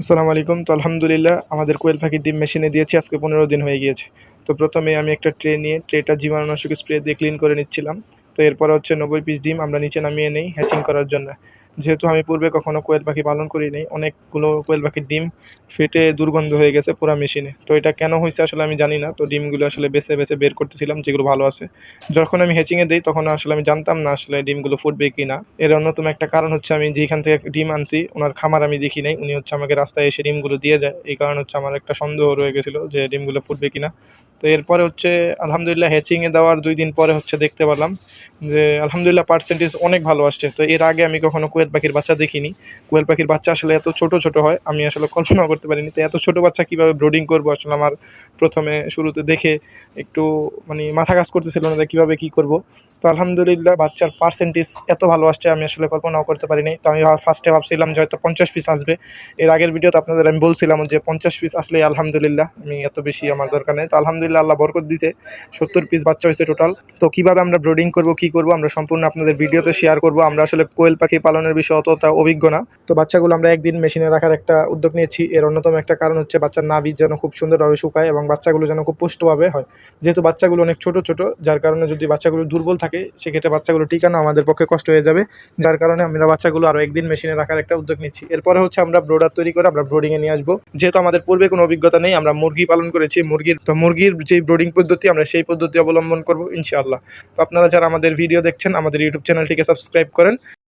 আসসালামু আলাইকুম। তো আলহামদুলিল্লাহ, আমাদের কোয়েল পাখির ডিম মেশিনে দিয়েছি, আজকে পনেরো দিন হয়ে গিয়েছে। তো প্রথমে আমি একটা ট্রে নিয়ে, ট্রেটা জীবাণুনাশক স্প্রে দিয়ে ক্লিন করে নিচ্ছিলাম। তো এরপর হচ্ছে নব্বই পিস ডিম আমরা নিচে নামিয়ে নেই হ্যাচিং করার জন্য। যেহেতু আমি পূর্বে কখনো কোয়েল পাখি পালন করি নাই অনেকগুলো কোয়েল পাখির ডিম ফেটে দুর্গন্ধ হয়ে গেছে পুরো মেশিনে। তো এটা কেন হয়েছে আসলে আমি জানি না, তো ডিমগুলো আসলে বেছে বেছে বের করতেছিলাম যেগুলো ভালো আছে। যখন আমি হ্যাচিংয়ে দিই তখন আসলে আমি জানতাম না আসলে ডিমগুলো ফুটবে কি না এর অন্যতম একটা কারণ হচ্ছে আমি যেখান থেকে ডিম আনছি, ওনার খামার আমি দেখি নাই, উনি হচ্ছে আমাকে রাস্তায় এসে ডিমগুলো দিয়ে যায়। এই কারণ হচ্ছে আমার একটা সন্দেহ রয়ে গেছিল যে ডিমগুলো ফুটবে কিনা। তো এরপরে হচ্ছে, আলহামদুলিল্লাহ হ্যাচিংয়ে দেওয়ার দুই দিন পরে হচ্ছে দেখতে পারলাম যে, আলহামদুলিল্লাহ পার্সেন্টেজ অনেক ভালো আসছে। তো এর আগে আমি কখনো কোয়েল পাখির বাচ্চা দেখিনি। কোয়েল পাখির বাচ্চা আসলে এত ছোট ছোট হয়, আমি আসলে কল্পনাও করতে পারিনি। তো এত ছোট বাচ্চা কীভাবে ব্রোডিং করব? আসলে আমার প্রথমে শুরুতে দেখে একটু মানে মাথা কাজ করতেছিল না কীভাবে কী করব। তো আলহামদুলিল্লাহ, বাচ্চার পার্সেন্টেজ এত ভালো আসছে, আমি আসলে কল্পনাও করতে পারিনি। তো আমি ফার্স্টে ভাবছিলাম যে হয়তো পঞ্চাশ পিস আসবে। এর আগের ভিডিওতে আপনাদের আমি বলছিলাম যে, পঞ্চাশ পিস আসলে আলহামদুলিল্লাহ, আমি এত বেশি আমার দরকার নেই। তো আলহামদুলিল্লাহ আল্লাহ বরকত দিছে। সত্তর পিস বাচ্চা হয়েছে টোটাল তো কীভাবে আমরা ব্রোডিং করব, কী করব, আমরা সম্পূর্ণ আপনাদের ভিডিওতে শেয়ার করব। আমরা আসলে কোয়েল পাখি পালনের বিষয়ে অতটা অভিজ্ঞ না। তো বাচ্চাগুলো আমরা একদিন মেশিনে রাখার একটা উদ্যোগ নিয়েছি। এর অন্যতম একটা কারণ হচ্ছে বাচ্চার নাভি যেন খুব সুন্দরভাবে শুকায় এবং বাচ্চাগুলো যেন খুব পুষ্টভাবে হয়। যেহেতু বাচ্চাগুলো অনেক ছোট ছোট, যার কারণে যদি বাচ্চাগুলো দুর্বল থাকে, সেক্ষেত্রে বাচ্চাগুলো টিকানো আমাদের পক্ষে কষ্ট হয়ে যাবে। যার কারণে আমরা বাচ্চাগুলো আরও একদিন মেশিনে রাখার একটা উদ্যোগ নিচ্ছি। এরপরে হচ্ছে আমরা ব্রোডার তৈরি করে আমরা ব্রোডিংয়ে নিয়ে আসব। যেহেতু আমাদের পূর্বে কোনো অভিজ্ঞতা নেই, আমরা মুরগি পালন করেছি, মুরগির তো মুরগির যে ব্রোডিং পদ্ধতি, আমরা সেই পদ্ধতি অবলম্বন করব, ইনশাআল্লাহ। তো আপনারা যারা আমাদের ভিডিও দেখছেন, আমাদের ইউটিউব চ্যানেলটিকে সাবস্ক্রাইব করেন।